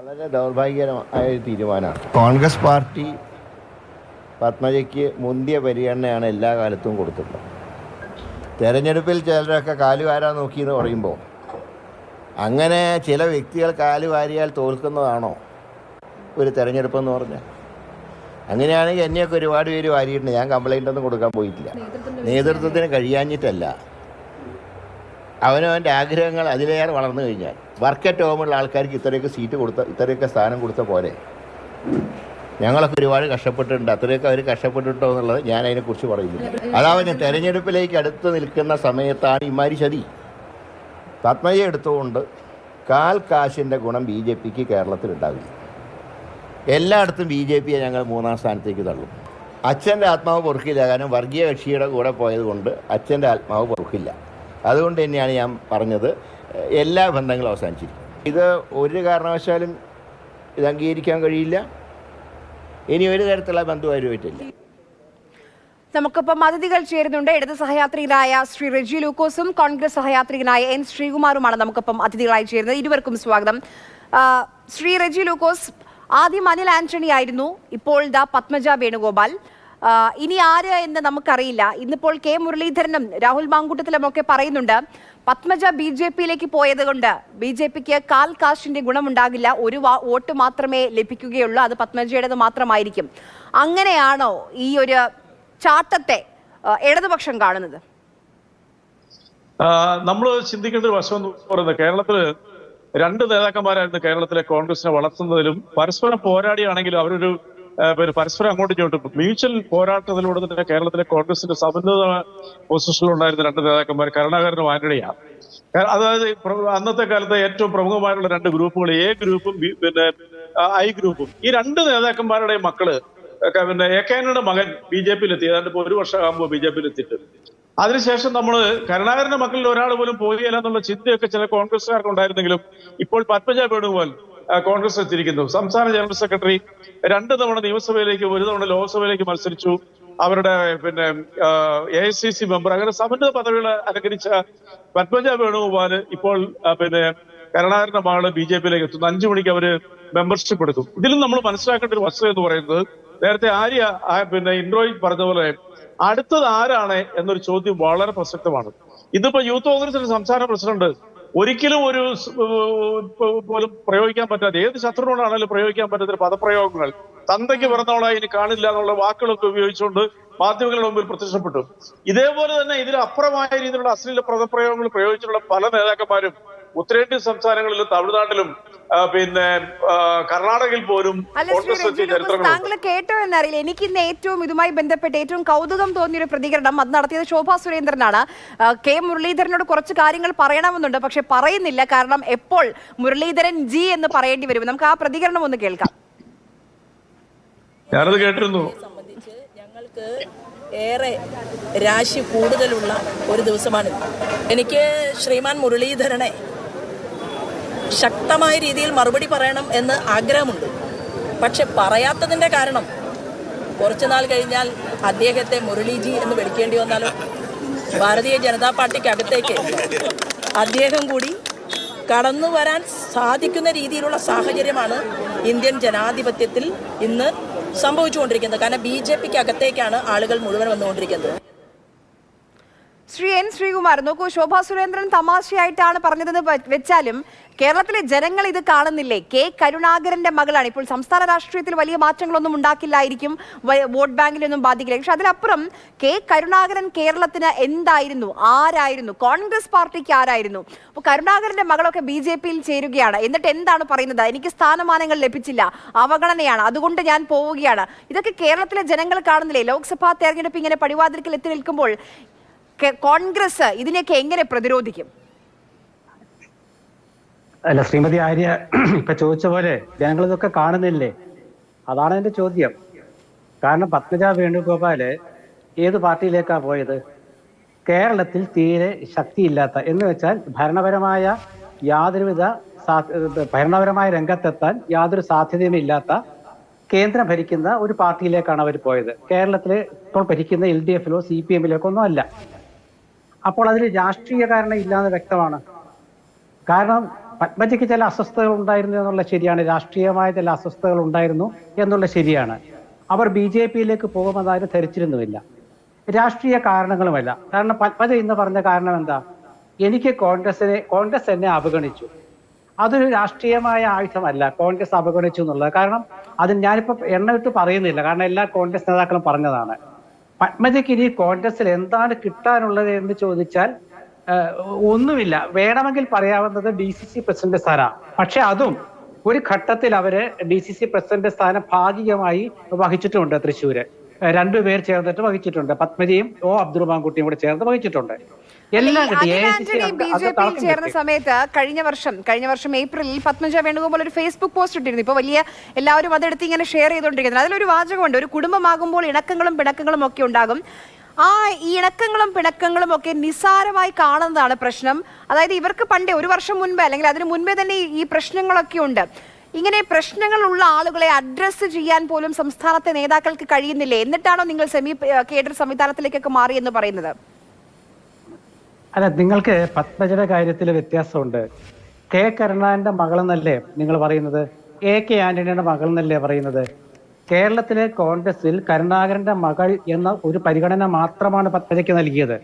വളരെ ദൗർഭാഗ്യകരമായ ഒരു തീരുമാനമാണ്. കോൺഗ്രസ് പാർട്ടി പത്മജയ്ക്ക് മുന്തിയ പരിഗണനയാണ് എല്ലാ കാലത്തും കൊടുത്തിട്ടുള്ളത് തെരഞ്ഞെടുപ്പിൽ ചിലരൊക്കെ കാലുകാരാ നോക്കിയെന്ന് പറയുമ്പോൾ അങ്ങനെ ചില വ്യക്തികൾ കാലുകാരിയാൽ തോൽക്കുന്നതാണോ ഒരു തെരഞ്ഞെടുപ്പെന്ന് പറഞ്ഞാൽ? അങ്ങനെയാണെങ്കിൽ എന്നെയൊക്കെ ഒരുപാട് പേര് വാരിയിട്ടുണ്ട്. ഞാൻ കംപ്ലൈന്റ് ഒന്നും കൊടുക്കാൻ പോയിട്ടില്ല. നേതൃത്വത്തിന് കഴിയാഞ്ഞിട്ടല്ല. അവനവന്റെ ആഗ്രഹങ്ങൾ അതിലേറെ വളർന്നു കഴിഞ്ഞാൽ വർക്ക് അറ്റ് ഹോമുള്ള ആൾക്കാർക്ക് ഇത്രയൊക്കെ സീറ്റ് കൊടുത്ത ഇത്രയൊക്കെ സ്ഥാനം കൊടുത്ത പോലെ. ഞങ്ങളൊക്കെ ഒരുപാട് കഷ്ടപ്പെട്ടിട്ടുണ്ട്. അത്രയൊക്കെ അവർ കഷ്ടപ്പെട്ടിട്ടോ എന്നുള്ളത് ഞാൻ അതിനെക്കുറിച്ച് പറയുന്നില്ല. ഞാൻ തെരഞ്ഞെടുപ്പിലേക്ക് അടുത്ത് നിൽക്കുന്ന സമയത്താണ് ഇമാരി ചതി. പത്മജ എടുത്തുകൊണ്ട് കാൽ കാശിന്റെ ഗുണം ബി ജെ പിക്ക് കേരളത്തിലുണ്ടാവില്ല. എല്ലായിടത്തും ബി ജെ പിയെ ഞങ്ങൾ മൂന്നാം സ്ഥാനത്തേക്ക് തള്ളും. അച്ഛന്റെ ആത്മാവ് പൊറുക്കില്ല. കാരണം വർഗീയ കക്ഷിയുടെ കൂടെ പോയത് കൊണ്ട് അച്ഛന്റെ ആത്മാവ് പൊറുക്കില്ല. അതുകൊണ്ട് തന്നെയാണ് ഞാൻ പറഞ്ഞത്. എല്ലാ ബന്ധങ്ങളും അവസാനിച്ചിരിക്കും ഇത് ഒരു കാരണവശാലും ഇത് അംഗീകരിക്കാൻ കഴിയില്ല. ഇനി ഒരു തരത്തിലുള്ള ബന്ധുവാരുമായിട്ടില്ല നമുക്കിപ്പം അതിഥികൾ ചേരുന്നുണ്ട്. ഇടത് സഹയാത്രികനായ ശ്രീ റെജി ലൂക്കോസും കോൺഗ്രസ് സഹയാത്രികനായ എൻ ശ്രീകുമാറുമാണ് നമുക്കിപ്പം അതിഥികളായി ചേരുന്നത്. ഇരുവർക്കും സ്വാഗതം. ശ്രീ റെജി ലൂക്കോസ് ആദ്യം അനിൽ ആന്റണി ആയിരുന്നു. ഇപ്പോൾ ദ പത്മജ വേണുഗോപാൽ. ഇനി ആര് എന്ന് നമുക്കറിയില്ല. ഇന്നിപ്പോൾ കെ മുരളീധരനും രാഹുൽ മാങ്കൂട്ടത്തിലും ഒക്കെ പറയുന്നുണ്ട് പത്മജ ബി ജെ പിയിലേക്ക് പോയത് കൊണ്ട് ബി ജെ പിക്ക് കാൽ കാശിന്റെ ഗുണമുണ്ടാകില്ല ഒരു വോട്ട് മാത്രമേ ലഭിക്കുകയുള്ളൂ അത് പത്മജയുടേത് മാത്രമായിരിക്കും. അങ്ങനെയാണോ ഈ ഒരു ചാട്ടത്തെ ഇടതുപക്ഷം കാണുന്നത്? നമ്മൾ ചിന്തിക്കേണ്ട ഒരു വശം എന്ന് പറയുന്നത് കേരളത്തിൽ രണ്ട് നേതാക്കന്മാരായിരുന്നു കേരളത്തിലെ കോൺഗ്രസിനെ വളർത്തുന്നതിലും പരസ്പരം പോരാടിയാണെങ്കിലും അവരൊരു പിന്നെ പരസ്പരം അങ്ങോട്ടും ഇങ്ങോട്ടും മ്യൂച്വൽ പോരാട്ടത്തിലൂടെ തന്നെ കേരളത്തിലെ കോൺഗ്രസിന്റെ സമന്വിത പൊസിഷനിലുണ്ടായിരുന്ന രണ്ട് നേതാക്കന്മാർ കരുണാകരനും ആന്റണിയാണ്. അതായത് അന്നത്തെ കാലത്തെ ഏറ്റവും പ്രമുഖമായിട്ടുള്ള രണ്ട് ഗ്രൂപ്പുകൾ എ ഗ്രൂപ്പും പിന്നെ ഐ ഗ്രൂപ്പും. ഈ രണ്ട് നേതാക്കന്മാരുടെ മക്കൾ പിന്നെ എ കെ ആന്റണിയുടെ മകൻ ബി ജെ പിയിൽ എത്തി ഏതാണ്ട് ഇപ്പൊ ഒരു വർഷം ആകുമ്പോൾ ബി ജെ പിയിൽ എത്തിയിട്ട് അതിനുശേഷം നമ്മൾ കരുണാകരന്റെ മക്കളിൽ ഒരാൾ പോലും പോയില്ല എന്നുള്ള ചിന്തയൊക്കെ ചില കോൺഗ്രസ്സുകാർക്ക് ഉണ്ടായിരുന്നെങ്കിലും ഇപ്പോൾ പത്മജ വേണുഗോപാൽ കോൺഗ്രസ് എത്തിയിരിക്കുന്നു സംസ്ഥാന ജനറൽ സെക്രട്ടറി രണ്ട് തവണ നിയമസഭയിലേക്ക് ഒരു തവണ ലോക്സഭയിലേക്ക് മത്സരിച്ചു. അവരുടെ പിന്നെ A I C C member അങ്ങനെ സമന്വിത പദവികൾ അലങ്കരിച്ച പത്മജ വേണുഗോപാൽ ഇപ്പോൾ പിന്നെ കരുണാകരന്റെ മകൾ ബി ജെ പിയിലേക്ക് എത്തുന്നു. അഞ്ചു മണിക്ക് അവർ മെമ്പർഷിപ്പ് എടുക്കും ഇതിലും നമ്മൾ മനസ്സിലാക്കേണ്ട ഒരു വസ്തു എന്ന് പറയുന്നത് നേരത്തെ ആര്യ പിന്നെ ഇൻട്രോയിൽ പറഞ്ഞതുപോലെ അടുത്തത് ആരാണ് എന്നൊരു ചോദ്യം വളരെ പ്രസക്തമാണ്. ഇതിപ്പോ യൂത്ത് കോൺഗ്രസിന്റെ സംസ്ഥാന പ്രസിഡന്റ് ഒരിക്കലും ഒരു പോലും പ്രയോഗിക്കാൻ പറ്റാത്ത ഏത് ശത്രുവിനോടാണെങ്കിലും പ്രയോഗിക്കാൻ പറ്റാത്ത പദപ്രയോഗങ്ങൾ. തന്തയ്ക്ക് പിറന്നവളായി ഇനി കാണില്ല എന്നുള്ള വാക്കുകളൊക്കെ ഉപയോഗിച്ചുകൊണ്ട് മാധ്യമങ്ങളുടെ മുമ്പിൽ പ്രത്യക്ഷപ്പെട്ടു. ഇതേപോലെ തന്നെ ഇതിലപ്പുറമായ രീതിയിലുള്ള അശ്ലീല പദപ്രയോഗങ്ങൾ പ്രയോഗിച്ചിട്ടുള്ള പല നേതാക്കന്മാരും ഉത്തരേന്ത്യൻ സംസ്ഥാനങ്ങളിലും തമിഴ്നാട്ടിലും പിന്നെ കർണാടകയിൽ പോലും താങ്കൾ കേട്ടോ എന്നറിയില്ല. എനിക്ക് ഇന്ന് ഏറ്റവും ഇതുമായി ബന്ധപ്പെട്ട് ഏറ്റവും കൗതുകം തോന്നിയൊരു പ്രതികരണം അത് നടത്തിയത് ശോഭാ സുരേന്ദ്രനാണ്. കെ മുരളീധരനോട് കുറച്ച് കാര്യങ്ങൾ പറയണമെന്നുണ്ട് പക്ഷെ പറയുന്നില്ല. കാരണം എപ്പോൾ മുരളീധരൻ ജി എന്ന് പറയേണ്ടി വരും? നമുക്ക് ആ പ്രതികരണം ഒന്ന് കേൾക്കാം. ഞാനത് കേട്ടിരുന്നു. സംബന്ധിച്ച് ഞങ്ങൾക്ക് ഏറെ രാശി കൂടുതലുള്ള ഒരു ദിവസമാണിത്. എനിക്ക് ശ്രീമാൻ മുരളീധരനെ ശക്തമായ രീതിയിൽ മറുപടി പറയണം എന്ന് ആഗ്രഹമുണ്ട്. പക്ഷെ പറയാത്തതിന്റെ കാരണം കുറച്ചു നാൾ കഴിഞ്ഞാൽ അദ്ദേഹത്തെ മുരളീജി എന്ന് വിളിക്കേണ്ടി വന്നാലോ? ഭാരതീയ ജനതാ പാർട്ടിക്ക് അകത്തേക്ക് അദ്ദേഹം കൂടി കടന്നു വരാൻ സാധിക്കുന്ന രീതിയിലുള്ള സാഹചര്യമാണ് ഇന്ത്യൻ ജനാധിപത്യത്തിൽ ഇന്ന് സംഭവിച്ചുകൊണ്ടിരിക്കുന്നത്. കാരണം ബി ജെ പിക്ക് അകത്തേക്കാണ് ആളുകൾ മുഴുവൻ വന്നുകൊണ്ടിരിക്കുന്നത്. ശ്രീ എൻ ശ്രീകുമാർ നോക്കൂ ശോഭാ സുരേന്ദ്രൻ തമാശയായിട്ടാണ് പറഞ്ഞതെന്ന് വെച്ചാലും കേരളത്തിലെ ജനങ്ങൾ ഇത് കാണുന്നില്ലേ? കെ കരുണാകരന്റെ മകളാണ്. ഇപ്പോൾ സംസ്ഥാന രാഷ്ട്രീയത്തിൽ വലിയ മാറ്റങ്ങളൊന്നും ഉണ്ടാക്കില്ലായിരിക്കും വോട്ട് ബാങ്കിലൊന്നും ബാധിക്കില്ല. പക്ഷെ അതിലപ്പുറം കെ കരുണാകരൻ കേരളത്തിന് എന്തായിരുന്നു? ആരായിരുന്നു? കോൺഗ്രസ് പാർട്ടിക്ക് ആരായിരുന്നു? അപ്പോൾ കരുണാകരന്റെ മകളൊക്കെ ബി ജെ പിയിൽ ചേരുകയാണ്. എന്നിട്ട് എന്താണ് പറയുന്നത്? എനിക്ക് സ്ഥാനമാനങ്ങൾ ലഭിച്ചില്ല. അവഗണനയാണ്. അതുകൊണ്ട് ഞാൻ പോവുകയാണ്. ഇതൊക്കെ കേരളത്തിലെ ജനങ്ങൾ കാണുന്നില്ലേ? ലോക്സഭാ തെരഞ്ഞെടുപ്പ് ഇങ്ങനെ പടിവാതിൽക്കൽ എത്തി നിൽക്കുമ്പോൾ കോൺഗ്രസ് ഇതിനെയൊക്കെ എങ്ങനെ പ്രതിരോധിക്കും? അല്ല ശ്രീമതി ആര്യ ഇപ്പൊ ചോദിച്ച പോലെ ജനങ്ങൾ ഇതൊക്കെ കാണുന്നില്ലേ? അതാണ് എന്റെ ചോദ്യം. കാരണം പത്മജ വേണുഗോപാൽ ഏത് പാർട്ടിയിലേക്കാ പോയത്? കേരളത്തിൽ തീരെ ശക്തിയില്ലാത്ത എന്ന് വെച്ചാൽ ഭരണപരമായ യാതൊരുവിധ ഭരണപരമായ രംഗത്തെത്താൻ യാതൊരു സാധ്യതയും ഇല്ലാത്ത കേന്ദ്രം ഭരിക്കുന്ന ഒരു പാർട്ടിയിലേക്കാണ് അവർ പോയത്. കേരളത്തിൽ ഇപ്പോൾ ഭരിക്കുന്ന എൽ ഡി എഫിലോ സി പി എമ്മിലേക്കോ ഒന്നും അല്ല. അപ്പോൾ അതിൽ രാഷ്ട്രീയ കാരണം ഇല്ലാന്ന് വ്യക്തമാണ്. കാരണം പത്മജയ്ക്ക് ചില അസ്വസ്ഥതകൾ ഉണ്ടായിരുന്നു എന്നുള്ള ശരിയാണ്. രാഷ്ട്രീയമായ ചില അസ്വസ്ഥതകൾ ഉണ്ടായിരുന്നു എന്നുള്ള ശരിയാണ്. അവർ ബി ജെ പിയിലേക്ക് പോകുമെന്നാരും ധരിച്ചിരുന്നുമില്ല. രാഷ്ട്രീയ കാരണങ്ങളുമല്ല. കാരണം പത്മജ ഇന്ന് പറഞ്ഞ കാരണം എന്താ? എനിക്ക് കോൺഗ്രസിനെ കോൺഗ്രസ് എന്നെ അവഗണിച്ചു. അതൊരു രാഷ്ട്രീയമായ ആയുധമല്ല. കോൺഗ്രസ് അവഗണിച്ചു എന്നുള്ളത്. കാരണം അത് ഞാനിപ്പോ എണ്ണമിട്ട് പറയുന്നില്ല. കാരണം എല്ലാ കോൺഗ്രസ് നേതാക്കളും പറഞ്ഞതാണ്. പത്മജയ്ക്ക് ഇനി കോൺഗ്രസിൽ എന്താണ് കിട്ടാനുള്ളത് എന്ന് ചോദിച്ചാൽ ഒന്നുമില്ല. വേണമെങ്കിൽ പറയാവുന്നത് ഡി സി സി പ്രസിഡന്റ് സ്ഥാനം പക്ഷെ അതും ഒരു ഘട്ടത്തിൽ അവർ ഡി സി സി പ്രസിഡന്റ് സ്ഥാനം ഭാഗികമായി വഹിച്ചിട്ടുണ്ട് തൃശ്ശൂര്. രണ്ടുപേർ ചേർന്നിട്ട് വഹിച്ചിട്ടുണ്ട്. പത്മജയും ഒ അബ്ദുറഹ്മാൻകുട്ടിയും കൂടെ ചേർന്ന് വഹിച്ചിട്ടുണ്ട്. എല്ലാം കിട്ടി അനിൽ AICC ബി ജെ പിയിൽ ചേർന്ന സമയത്ത് കഴിഞ്ഞ വർഷം കഴിഞ്ഞ വർഷം ഏപ്രിലിൽ പത്മജ വേണുഗോപാൽ ഒരു ഫേസ്ബുക്ക് പോസ്റ്റ് ഇട്ടിരുന്നു. ഇപ്പൊ വലിയ എല്ലാവരും അതെടുത്ത് ഇങ്ങനെ ഷെയർ ചെയ്തുകൊണ്ടിരിക്കുന്നത് അതിലൊരു വാചകമുണ്ട്. ഒരു കുടുംബമാകുമ്പോൾ ഇണക്കങ്ങളും പിണക്കങ്ങളും ഒക്കെ ഉണ്ടാകും. ആ ഈ ഇണക്കങ്ങളും പിണക്കങ്ങളും ഒക്കെ നിസ്സാരമായി കാണുന്നതാണ് പ്രശ്നം. അതായത് ഇവർക്ക് പണ്ടേ ഒരു വർഷം മുൻപേ അല്ലെങ്കിൽ അതിന് മുൻപേ തന്നെ ഈ- ഈ പ്രശ്നങ്ങളൊക്കെ ഉണ്ട്. ഇങ്ങനെ പ്രശ്നങ്ങളുള്ള ആളുകളെ അഡ്രസ്സ് ചെയ്യാൻ പോലും സംസ്ഥാനത്തെ നേതാക്കൾക്ക് കഴിയുന്നില്ലേ? എന്നിട്ടാണോ നിങ്ങൾ സെമി കേഡർ സംവിധാനത്തിലേക്കൊക്കെ മാറിയെന്ന് പറയുന്നത്? അല്ല നിങ്ങൾക്ക് പത്മജയുടെ കാര്യത്തിൽ വ്യത്യാസമുണ്ട്. കെ കരുണാകരന്റെ മകളെന്നല്ലേ നിങ്ങൾ പറയുന്നത്? എ കെ ആന്റണിയുടെ മകൾ എന്നല്ലേ പറയുന്നത്? കേരളത്തിലെ കോൺഗ്രസിൽ കരുണാകരന്റെ മകൾ എന്ന ഒരു പരിഗണന മാത്രമാണ് പത്മജയ്ക്ക് നൽകിയത്.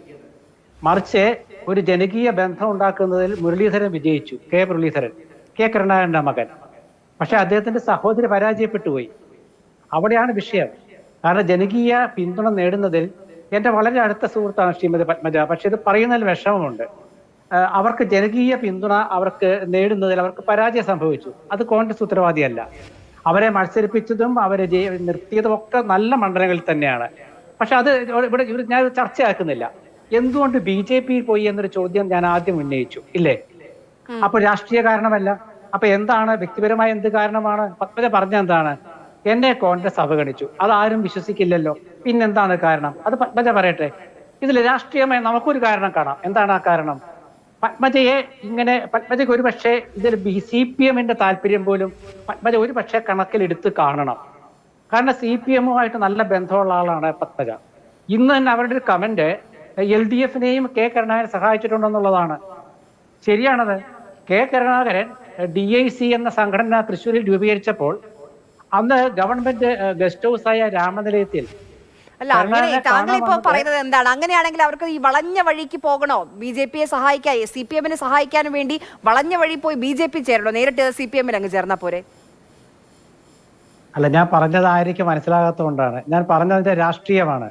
മറിച്ച് ഒരു ജനകീയ ബന്ധം ഉണ്ടാക്കുന്നതിൽ മുരളീധരൻ വിജയിച്ചു കെ മുരളീധരൻ കെ കരുണാകരന്റെ മകൻ. പക്ഷെ അദ്ദേഹത്തിന്റെ സഹോദരി പരാജയപ്പെട്ടു പോയി അവിടെയാണ് വിഷയം. കാരണം ജനകീയ പിന്തുണ നേടുന്നതിൽ എന്റെ വളരെ അടുത്ത സുഹൃത്താണ് ശ്രീമതി പത്മജ പക്ഷെ ഇത് പറയുന്നതിൽ വിഷമമുണ്ട്. അവർക്ക് ജനകീയ പിന്തുണ അവർക്ക് നേടുന്നതിൽ അവർക്ക് പരാജയം സംഭവിച്ചു. അത് കോൺഗ്രസ് ഉത്തരവാദിയല്ല. അവരെ മത്സരിപ്പിച്ചതും അവരെ ജയ നിർത്തിയതും ഒക്കെ നല്ല മണ്ഡലങ്ങളിൽ തന്നെയാണ്. പക്ഷെ അത് ഇവിടെ ഇവർ ഞാൻ ചർച്ചയാക്കുന്നില്ല. എന്തുകൊണ്ട് ബി ജെ പിയിൽ പോയി എന്നൊരു ചോദ്യം ഞാൻ ആദ്യം ഉന്നയിച്ചു ഇല്ലേ? അപ്പൊ രാഷ്ട്രീയ കാരണമല്ല. അപ്പൊ എന്താണ്? വ്യക്തിപരമായ എന്ത് കാരണമാണ്? പത്മജ പറഞ്ഞ എന്താണ്? എന്നെ കോൺഗ്രസ് അവഗണിച്ചു. അതാരും വിശ്വസിക്കില്ലല്ലോ. പിന്നെന്താണ് കാരണം? അത് പത്മജ പറയട്ടെ. ഇതിൽ രാഷ്ട്രീയമായി നമുക്കൊരു കാരണം കാണാം. എന്താണ് ആ കാരണം? പത്മജയെ ഇങ്ങനെ പത്മജയ്ക്ക് ഒരു പക്ഷേ ഇതിൽ ബി സി പി എമ്മിന്റെ താല്പര്യം പോലും പത്മജ ഒരു പക്ഷേ കണക്കിലെടുത്ത് കാണണം. കാരണം സി പി എമ്മുമായിട്ട് നല്ല ബന്ധമുള്ള ആളാണ് പത്മജ. ഇന്ന് തന്നെ അവരുടെ ഒരു കമന്റ് എൽ ഡി എഫിനെയും കെ കരുണാകരൻ സഹായിച്ചിട്ടുണ്ടെന്നുള്ളതാണ് ശരിയാണത്. K Karunakaran D I C എന്ന സംഘടന തൃശ്ശൂരിൽ രൂപീകരിച്ചപ്പോൾ അന്ന് ഗവൺമെന്റ് ഗസ്റ്റ് ഹൗസായ രാമനിലയത്തിൽ അല്ല അങ്ങനെ താങ്കൾ ഇപ്പൊ പറയുന്നത് എന്താണ്? അങ്ങനെയാണെങ്കിൽ അവർക്ക് ഈ വളഞ്ഞ വഴിക്ക് പോകണോ? ബി ജെ പിയെ സഹായിക്കാൻ സി പി എമ്മിനെ സഹായിക്കാനും വേണ്ടി വളഞ്ഞ വഴി പോയി ബി ജെ പി ചേരണോ? നേരിട്ട് സി പി എമ്മിൽ അങ്ങ് ചേർന്നാ പോരെ? അല്ല ഞാൻ പറഞ്ഞതായിരിക്കും മനസ്സിലാകാത്തതുകൊണ്ടാണ്. ഞാൻ പറഞ്ഞതിന്റെ രാഷ്ട്രീയമാണ്.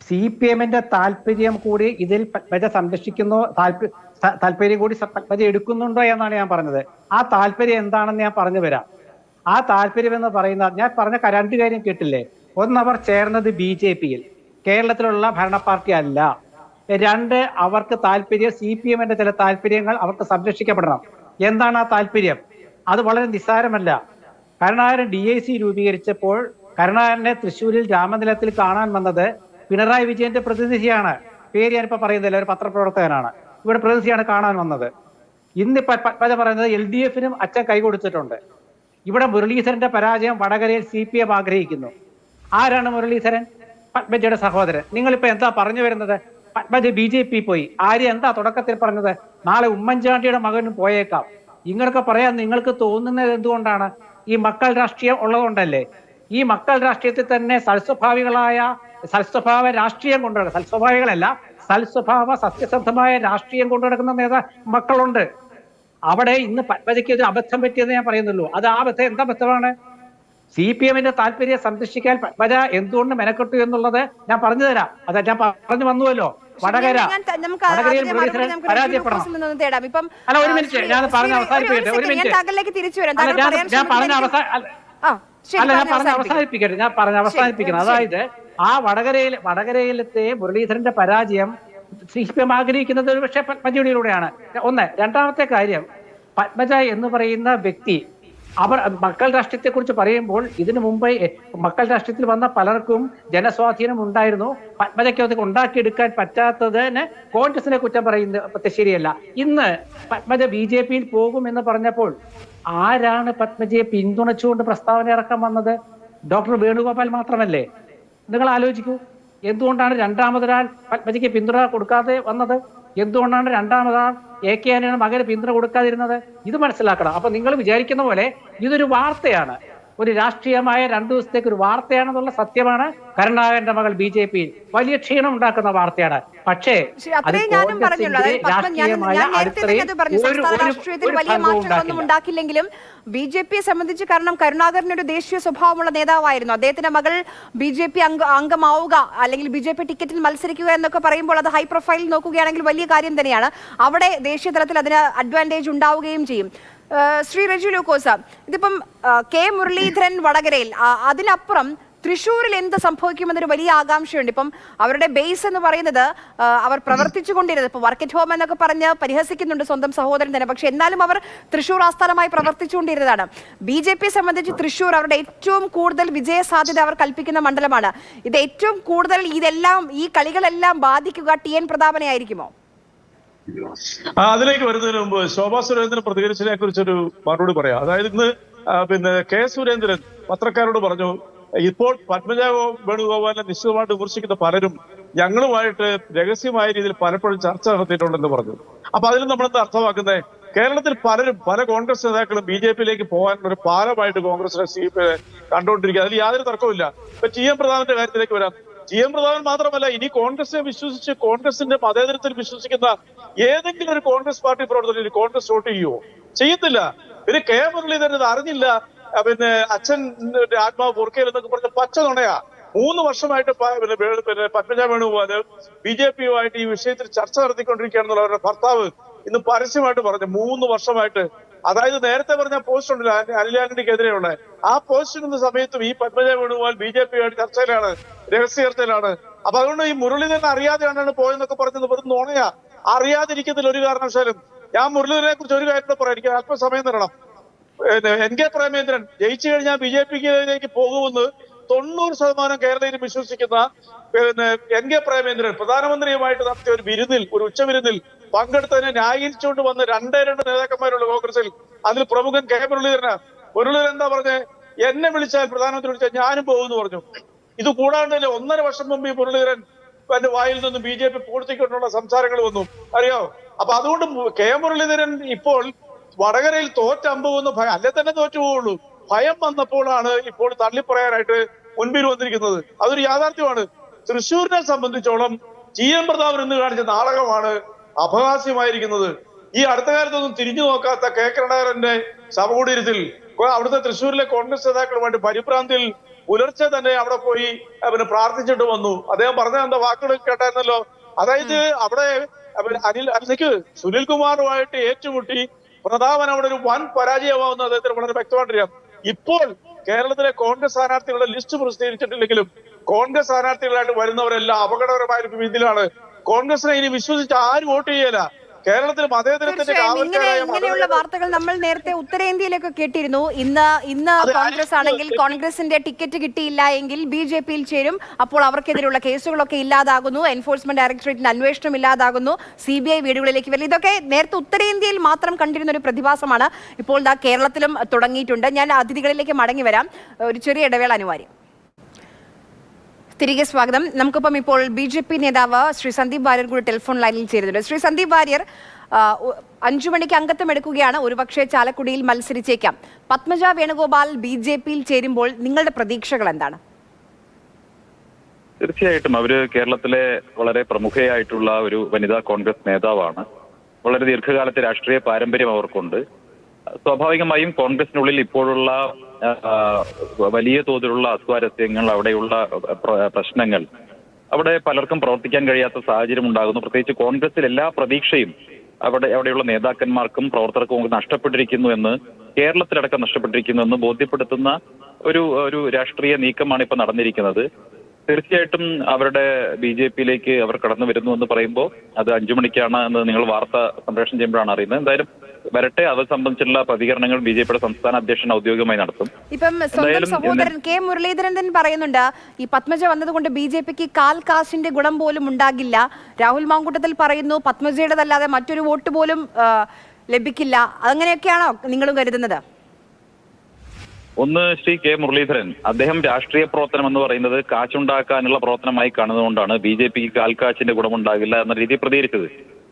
സി പി എമ്മിന്റെ താല്പര്യം കൂടി ഇതിൽ പത്മജ സംരക്ഷിക്കുന്നു താല്പ- താല്പര്യം കൂടി പത്മജ എടുക്കുന്നുണ്ടോ എന്നാണ് ഞാൻ പറഞ്ഞത്. ആ താല്പര്യം എന്താണെന്ന് ഞാൻ പറഞ്ഞു വരാം ആ താല്പര്യം എന്ന് പറയുന്ന ഞാൻ പറഞ്ഞ രണ്ട് കാര്യം കേട്ടില്ലേ? ഒന്ന് അവർ ചേർന്നത് ബി ജെ പിയിൽ. കേരളത്തിലുള്ള ഭരണ പാർട്ടി അല്ല. രണ്ട് അവർക്ക് താല്പര്യം സി പി എമ്മിന്റെ ചില താല്പര്യങ്ങൾ അവർക്ക് സംരക്ഷിക്കപ്പെടണം. എന്താണ് ആ താല്പര്യം? അത് വളരെ നിസ്സാരമല്ല. കരുണാകരൻ ഡി ഐ സി രൂപീകരിച്ചപ്പോൾ കരുണാകരനെ തൃശ്ശൂരിൽ രാമനിലയത്തിൽ കാണാൻ വന്നത് പിണറായി വിജയന്റെ പ്രതിനിധിയാണ്. പേര് ഞാനിപ്പോ പറയുന്നില്ല ഒരു പത്രപ്രവർത്തകനാണ്. ഇവിടെ പ്രതിനിധിയാണ് കാണാൻ വന്നത്. ഇന്നിപ്പോ പത്മജ പറയുന്നത് എൽ ഡി എഫിനും അച്ഛൻ കൈകൊടുത്തിട്ടുണ്ട്. ഇവിടെ മുരളീധരന്റെ പരാജയം വടകരയിൽ സി പി എം ആഗ്രഹിക്കുന്നു. ആരാണ് മുരളീധരൻ? പത്മജയുടെ സഹോദരൻ. നിങ്ങളിപ്പോ എന്താ പറഞ്ഞു വരുന്നത്? പത്മജ ബി ജെ പി പോയി. ആര്യ എന്താ തുടക്കത്തിൽ പറഞ്ഞത്? നാളെ ഉമ്മൻചാണ്ടിയുടെ മകനും പോയേക്കാം. ഇങ്ങനൊക്കെ പറയാൻ നിങ്ങൾക്ക് തോന്നുന്നത് എന്തുകൊണ്ടാണ്? ഈ മക്കൾ രാഷ്ട്രീയം ഉള്ളതുകൊണ്ടല്ലേ? ഈ മക്കൾ രാഷ്ട്രീയത്തിൽ തന്നെ സൽസ്വഭാവികളായ സൽസ്വഭാവ രാഷ്ട്രീയം കൊണ്ടുനടക്കുന്ന സൽസ്വഭാവികളല്ല സൽസ്വഭാവ സത്യസന്ധമായ രാഷ്ട്രീയം കൊണ്ടുനടക്കുന്ന നേതാ മക്കളുണ്ട്. അവിടെ ഇന്ന് പത്മജയ്ക്ക് ഒരു അബദ്ധം പറ്റിയെന്ന് ഞാൻ പറയുന്നുള്ളൂ. അത് ആ അബദ്ധം എന്താ അബദ്ധമാണ്? സി പി എമ്മിന്റെ താല്പര്യം സംരക്ഷിക്കാൻ പത്മജ എന്തുകൊണ്ട് മെനക്കെട്ടു എന്നുള്ളത് ഞാൻ പറഞ്ഞു തരാം. അതെ ഞാൻ പറഞ്ഞു വന്നുവല്ലോ. വടകര. പരാജയപ്പെടണം. അല്ല, ഒരു മിനിറ്റ്, ഞാൻ പറഞ്ഞു അവസാനിപ്പിക്കട്ടെ, ഒരു മിനിറ്റ്. ഞാൻ പറഞ്ഞ അവസാന അല്ല, ഞാൻ പറഞ്ഞ് അവസാനിപ്പിക്കട്ടെ. ഞാൻ പറഞ്ഞ അവസാനിപ്പിക്കണം. അതായത് ആ വടകരയിൽ വടകരയിലത്തെ മുരളീധരന്റെ പരാജയം സി പി എം ആഗ്രഹിക്കുന്നത് ഒരു പക്ഷേ പത്മജയിലൂടെയാണ് ഒന്ന്. രണ്ടാമത്തെ കാര്യം പത്മജ എന്ന് പറയുന്ന വ്യക്തി അവർ മക്കൾ രാഷ്ട്രീയത്തെ കുറിച്ച് പറയുമ്പോൾ ഇതിനു മുമ്പ് മക്കൾ രാഷ്ട്രീയത്തിൽ വന്ന പലർക്കും ജനസ്വാധീനം ഉണ്ടായിരുന്നു. പത്മജയ്ക്ക് അത് ഉണ്ടാക്കിയെടുക്കാൻ പറ്റാത്തതിന് കോൺഗ്രസിനെ കുറ്റം പറയുന്നത് ശരിയല്ല. ഇന്ന് പത്മജ ബി ജെ പിയിൽ പോകും എന്ന് പറഞ്ഞപ്പോൾ ആരാണ് പത്മജയെ പിന്തുണച്ചുകൊണ്ട് പ്രസ്താവന ഇറക്കാൻ വന്നത്? ഡോക്ടർ വേണുഗോപാൽ മാത്രമല്ലേ? നിങ്ങൾ ആലോചിക്കൂ. എന്തുകൊണ്ടാണ് രണ്ടാമതൊരാൾ പത്മജയ്ക്ക് പിന്തുണ കൊടുക്കാതെ വന്നത്? എന്തുകൊണ്ടാണ് രണ്ടാമതാൾ എ കെ ആന്റണിയുടെ മകന് പിന്തുണ കൊടുക്കാതിരുന്നത്? ഇത് മനസ്സിലാക്കണം. അപ്പൊ നിങ്ങൾ വിചാരിക്കുന്ന പോലെ ഇതൊരു വാർത്തയാണ്. ഒരു രാഷ്ട്രീയമായ രണ്ടു ദിവസത്തേക്ക് ഒരു വാർത്തയാണെന്നുള്ള സത്യമാണ്. കരുണാകരന്റെ മകൾ ബി ജെ പിയിൽ വലിയ ക്ഷീണം ഉണ്ടാക്കുന്ന വാർത്തയാണ്. പക്ഷേ അത് ഉണ്ടാക്കില്ലെങ്കിലും ബി ജെ പിയെ സംബന്ധിച്ച് കാരണം കരുണാകരൻ ഒരു ദേശീയ സ്വഭാവമുള്ള നേതാവായിരുന്നു. അദ്ദേഹത്തിന്റെ മകൾ ബി ജെ പി അംഗ അംഗമാവുക അല്ലെങ്കിൽ ബി ജെ പി ടിക്കറ്റിൽ മത്സരിക്കുക എന്നൊക്കെ പറയുമ്പോൾ അത് ഹൈ പ്രൊഫൈൽ നോക്കുകയാണെങ്കിൽ വലിയ കാര്യം തന്നെയാണ്. അവിടെ ദേശീയ തലത്തിൽ അതിന് അഡ്വാന്റേജ് ഉണ്ടാവുകയും ചെയ്യും. ശ്രീ റെജു ലൂക്കോസ ഇതിപ്പം കെ മുരളീധരൻ വടകരയിൽ അതിലപ്പുറം തൃശ്ശൂരിൽ എന്ത് സംഭവിക്കുമെന്നൊരു വലിയ ആകാംക്ഷയുണ്ട്. ഇപ്പം അവരുടെ ബേസ് എന്ന് പറയുന്നത് അവർ പ്രവർത്തിച്ചു കൊണ്ടിരുന്നത് ഇപ്പൊ വർക്ക് ഹോം എന്നൊക്കെ പറഞ്ഞ് പരിഹസിക്കുന്നുണ്ട് സ്വന്തം സഹോദരൻ തന്നെ. പക്ഷെ എന്നാലും അവർ തൃശ്ശൂർ ആസ്ഥാനമായി പ്രവർത്തിച്ചുകൊണ്ടിരുന്നതാണ്. ബി ജെ പി സംബന്ധിച്ച് തൃശ്ശൂർ അവരുടെ ഏറ്റവും കൂടുതൽ വിജയ സാധ്യത അവർ കൽപ്പിക്കുന്ന മണ്ഡലമാണ്. ഇത് ഏറ്റവും കൂടുതൽ ഇതെല്ലാം ഈ കളികളെല്ലാം ബാധിക്കുക ടി എൻ പ്രതാപനെ ആയിരിക്കുമോ? അതിലേക്ക് വരുന്നതിന് മുമ്പ് ശോഭാ സുരേന്ദ്രൻ പ്രതികരിച്ചതിനെ കുറിച്ചൊരു മറുപടി പറയാം. അതായത് ഇന്ന് പിന്നെ കെ സുരേന്ദ്രൻ പത്രക്കാരോട് പറഞ്ഞു ഇപ്പോൾ പത്മജ വേണുഗോപാലിനെ നിശ്ചിതമായിട്ട് വിമർശിക്കുന്ന പലരും ഞങ്ങളുമായിട്ട് രഹസ്യമായ രീതിയിൽ പലപ്പോഴും ചർച്ച നടത്തിയിട്ടുണ്ടെന്ന് പറഞ്ഞു. അപ്പൊ അതിൽ നമ്മളെന്താ അർത്ഥമാക്കുന്നത് കേരളത്തിൽ പലരും പല കോൺഗ്രസ് നേതാക്കളും ബി ജെ പിയിലേക്ക് പോകാനുള്ള ഒരു പാലമായിട്ട് കോൺഗ്രസിനെ സി കണ്ടുകൊണ്ടിരിക്കുക. അതിൽ യാതൊരു തർക്കവുമില്ല. ഇപ്പൊ ടി എം പ്രധാനന്റെ കാര്യത്തിലേക്ക് വരാം. ടി എം പ്രധാനൻ മാത്രമല്ല ഇനി കോൺഗ്രസിനെ വിശ്വസിച്ച് കോൺഗ്രസിന്റെ മതേതരത്തിൽ വിശ്വസിക്കുന്ന ഏതെങ്കിലും ഒരു കോൺഗ്രസ് പാർട്ടി പ്രവർത്തകർ കോൺഗ്രസ് വോട്ട് ചെയ്യുമോ ചെയ്യത്തില്ല. പിന്നെ കെ മുരളീധരൻ അറിഞ്ഞില്ല. പിന്നെ അച്ഛൻ ആത്മാവ് പൊറുക്കയിൽ പറഞ്ഞ പച്ച നുണയാ. മൂന്ന് വർഷമായിട്ട് പിന്നെ പത്മജ വേണുപോലെ ബി ജെ പിയുമായിട്ട് ഈ വിഷയത്തിൽ ചർച്ച നടത്തിക്കൊണ്ടിരിക്കുകയാണെന്നുള്ള അവരുടെ ഭർത്താവ് ഇന്ന് പരസ്യമായിട്ട് പറഞ്ഞു. മൂന്ന് വർഷമായിട്ട്. അതായത് നേരത്തെ പറഞ്ഞ പോസ്റ്റ് ഉണ്ടല്ലോ അനി- അനിൽ ആന്റണിക്കെതിരെയുള്ള ആ പോസ്റ്റ് ഇടുന്ന സമയത്തും ഈ പത്മജ വേണുഗോപാൽ ബി ജെ പിയുമായിട്ട് ചർച്ചയിലാണ് രഹസ്യ ചർച്ചയിലാണ് അപ്പൊ അതുകൊണ്ട് ഈ മുരളീധരൻ അറിയാതെയാണ് പോയെന്നൊക്കെ പറഞ്ഞത് വെറുതെ നുണയാ. അറിയാതിരിക്കുന്നതിൽ ഒരു കാരണവശാലും ഞാൻ മുരളീധരനെ കുറിച്ച് ഒരു കാര്യം പറയാം. എനിക്ക് അല്പം സമയം തരണം. എൻ കെ പ്രേമേന്ദ്രൻ ജയിച്ചു കഴിഞ്ഞാൽ ബി ജെ പിക്ക് പോകുമെന്ന് തൊണ്ണൂറ് ശതമാനം കേരളീയർ വിശ്വസിക്കുന്ന പിന്നെ എൻ കെ പ്രേമേന്ദ്രൻ പ്രധാനമന്ത്രിയുമായിട്ട് നടത്തിയ ഒരു വിരുന്നിൽ ഒരു ഉച്ചവിരുന്നിൽ പങ്കെടുത്തതിനെ ന്യായീകരിച്ചുകൊണ്ട് വന്ന രണ്ടേ രണ്ട് നേതാക്കന്മാരുള്ള കോൺഗ്രസിൽ അതിൽ പ്രമുഖൻ കെ മുരളീധരന് മുരളീധരൻ എന്താ പറഞ്ഞേ? എന്നെ വിളിച്ചാൽ പ്രധാനമന്ത്രി വിളിച്ചാൽ ഞാനും പോകുമെന്ന് പറഞ്ഞു. ഇത് കൂടാണ്ട് തന്നെ ഒന്നര വർഷം മുമ്പ് ഈ മുരളീധരൻ എന്റെ വായിൽ നിന്നും ബി ജെ പി പൂർത്തിക്കൊണ്ടുള്ള സംസാരങ്ങൾ വന്നു. അറിയോ അപ്പൊ അതുകൊണ്ട് കെ മുരളീധരൻ ഇപ്പോൾ വടകരയിൽ തോറ്റമ്പുമെന്ന് ഭയം അല്ലെ തന്നെ തോറ്റു പോവുള്ളൂ ഭയം വന്നപ്പോഴാണ് ഇപ്പോൾ തള്ളിപ്പറയാനായിട്ട് മുൻപിൽ വന്നിരിക്കുന്നത്. അതൊരു യാഥാർത്ഥ്യമാണ്. തൃശ്ശൂരിനെ സംബന്ധിച്ചോളം ജി എം പ്രതാപൻ എന്ന് കാണിച്ച നാടകമാണ് അപഹാസ്യമായിരിക്കുന്നത്. ഈ അടുത്ത കാലത്തൊന്നും തിരിഞ്ഞു നോക്കാത്ത കെ. കരുണാകരന്റെ ശവകുടീരത്തിൽ അവിടുത്തെ തൃശ്ശൂരിലെ കോൺഗ്രസ് നേതാക്കളുമായിട്ട് പരിഭ്രാന്തിയിൽ പുലർച്ചെ തന്നെ അവിടെ പോയി പിന്നെ പ്രാർത്ഥിച്ചിട്ട് വന്നു. അദ്ദേഹം പറഞ്ഞ എന്താ വാക്കുകൾ കേട്ടായിരുന്നല്ലോ? അതായത് അവിടെ അനിൽ അനിക്ക് സുനിൽ കുമാറുമായിട്ട് ഏറ്റുമുട്ടി പ്രതാപൻ അവിടെ ഒരു വൻ പരാജയമാവുന്ന അദ്ദേഹത്തിന് വളരെ വ്യക്തമായിട്ടറിയാം ഇപ്പോൾ കേരളത്തിലെ കോൺഗ്രസ് സ്ഥാനാർത്ഥികളുടെ ലിസ്റ്റ് പ്രസിദ്ധീകരിച്ചിട്ടില്ലെങ്കിലും കോൺഗ്രസ് സ്ഥാനാർത്ഥികളായിട്ട് വരുന്നവരെല്ലാം അപകടകരമായ ഒരു രീതിയിലാണ്. കോൺഗ്രസിനെ ഇനി വിശ്വസിച്ച് ആരും വോട്ട് ചെയ്യല. കേരളത്തിൽ മതേതരത്തിന്റെ ഇങ്ങനെയുള്ള വാർത്തകൾ നമ്മൾ നേരത്തെ ഉത്തരേന്ത്യയിലൊക്കെ കേട്ടിരുന്നു. ഇന്ന് ഇന്ന് കോൺഗ്രസ് ആണെങ്കിൽ കോൺഗ്രസിന്റെ ടിക്കറ്റ് കിട്ടിയില്ല എങ്കിൽ ബി ജെ പിയിൽ ചേരും. അപ്പോൾ അവർക്കെതിരെയുള്ള കേസുകളൊക്കെ ഇല്ലാതാകുന്നു. എൻഫോഴ്സ്മെന്റ് ഡയറക്ടറേറ്റിന്റെ അന്വേഷണം ഇല്ലാതാകുന്നു. സി ബി ഐ വീടുകളിലേക്ക് വരില്ല ഇതൊക്കെ നേരത്തെ ഉത്തരേന്ത്യയിൽ മാത്രം കണ്ടിരുന്ന ഒരു പ്രതിഭാസമാണ്. ഇപ്പോൾ ദാ കേരളത്തിലും തുടങ്ങിയിട്ടുണ്ട്. ഞാൻ അതിഥികളിലേക്ക് മടങ്ങി വരാം. ഒരു ചെറിയ ഇടവേള അനിവാര്യം. തിരികെ സ്വാഗതം. നമുക്കിപ്പം ഇപ്പോൾ ബി ജെ പി നേതാവ് ശ്രീ സന്ദീപ് വാര്യർ കൂടി ടെലിഫോൺ ലൈനിൽ ചേരുന്നുണ്ട്. ശ്രീ സന്ദീപ് വാര്യർ അഞ്ചു മണിക്ക് അംഗത്വം എടുക്കുകയാണ്. ഒരുപക്ഷെ ചാലക്കുടിയിൽ മത്സരിച്ചേക്കാം. പത്മജ വേണുഗോപാൽ ബി ജെ പിയിൽ ചേരുമ്പോൾ നിങ്ങളുടെ പ്രതീക്ഷകൾ എന്താണ്? തീർച്ചയായിട്ടും അവർ കേരളത്തിലെ വളരെ പ്രമുഖയായിട്ടുള്ള ഒരു വനിതാ കോൺഗ്രസ് നേതാവാണ്. വളരെ ദീർഘകാലത്തെ രാഷ്ട്രീയ പാരമ്പര്യം അവർക്കുണ്ട്. സ്വാഭാവികമായും കോൺഗ്രസിനുള്ളിൽ ഇപ്പോഴുള്ള വലിയ തോതിലുള്ള അസ്വാരസ്യങ്ങൾ അവിടെയുള്ള പ്രശ്നങ്ങൾ. അവിടെ പലർക്കും പ്രവർത്തിക്കാൻ കഴിയാത്ത സാഹചര്യം ഉണ്ടാകുന്നു. പ്രത്യേകിച്ച് കോൺഗ്രസിൽ എല്ലാ പ്രതീക്ഷയും അവിടെ അവിടെയുള്ള നേതാക്കന്മാർക്കും പ്രവർത്തകർക്കും നഷ്ടപ്പെട്ടിരിക്കുന്നു എന്ന് കേരളത്തിലടക്കം നഷ്ടപ്പെട്ടിരിക്കുന്നു എന്ന് ബോധ്യപ്പെടുത്തുന്ന ഒരു ഒരു രാഷ്ട്രീയ നീക്കമാണ് ഇപ്പൊ നടന്നിരിക്കുന്നത്. തീർച്ചയായിട്ടും അവരുടെ ബി ജെ പിയിലേക്ക് അവർ കടന്നു വരുന്നു എന്ന് പറയുമ്പോൾ അത് അഞ്ചു മണിക്കാണ് എന്ന് നിങ്ങൾ വാർത്ത സംപ്രേഷണം ചെയ്യുമ്പോഴാണ് അറിയുന്നത്. എന്തായാലും വരട്ടെ. അത് സംബന്ധിച്ചുള്ള പ്രതികരണങ്ങൾ ബി ജെ പിയുടെ സംസ്ഥാന അധ്യക്ഷൻ ഔദ്യോഗികമായി നടത്തും. ഇപ്പം സ്വന്തം സഹോദരൻ കെ മുരളീധരൻ തന്നെ പറയുന്നുണ്ട് ഈ പത്മജ വന്നതുകൊണ്ട് ബി ജെ പിക്ക് കാൽ കാശിന്റെ ഗുണം പോലും ഉണ്ടാകില്ല. രാഹുൽ മാങ്കൂട്ടത്തിൽ പറയുന്നു പത്മജയുടേതല്ലാതെ മറ്റൊരു വോട്ട് പോലും ലഭിക്കില്ല. അങ്ങനെയൊക്കെയാണോ നിങ്ങളും കരുതുന്നത്? ഒന്ന് ശ്രീ കെ മുരളീധരൻ അദ്ദേഹം രാഷ്ട്രീയ പ്രവർത്തനം എന്ന് പറയുന്നത് കാശുണ്ടാക്കാനുള്ള പ്രവർത്തനമായി കാണുന്നതുകൊണ്ടാണ് ബി ജെ പിക്ക് കാൽക്കാശിന്റെ ഗുണമുണ്ടാകില്ല എന്ന രീതിയിൽ പ്രതികരിച്ചത്.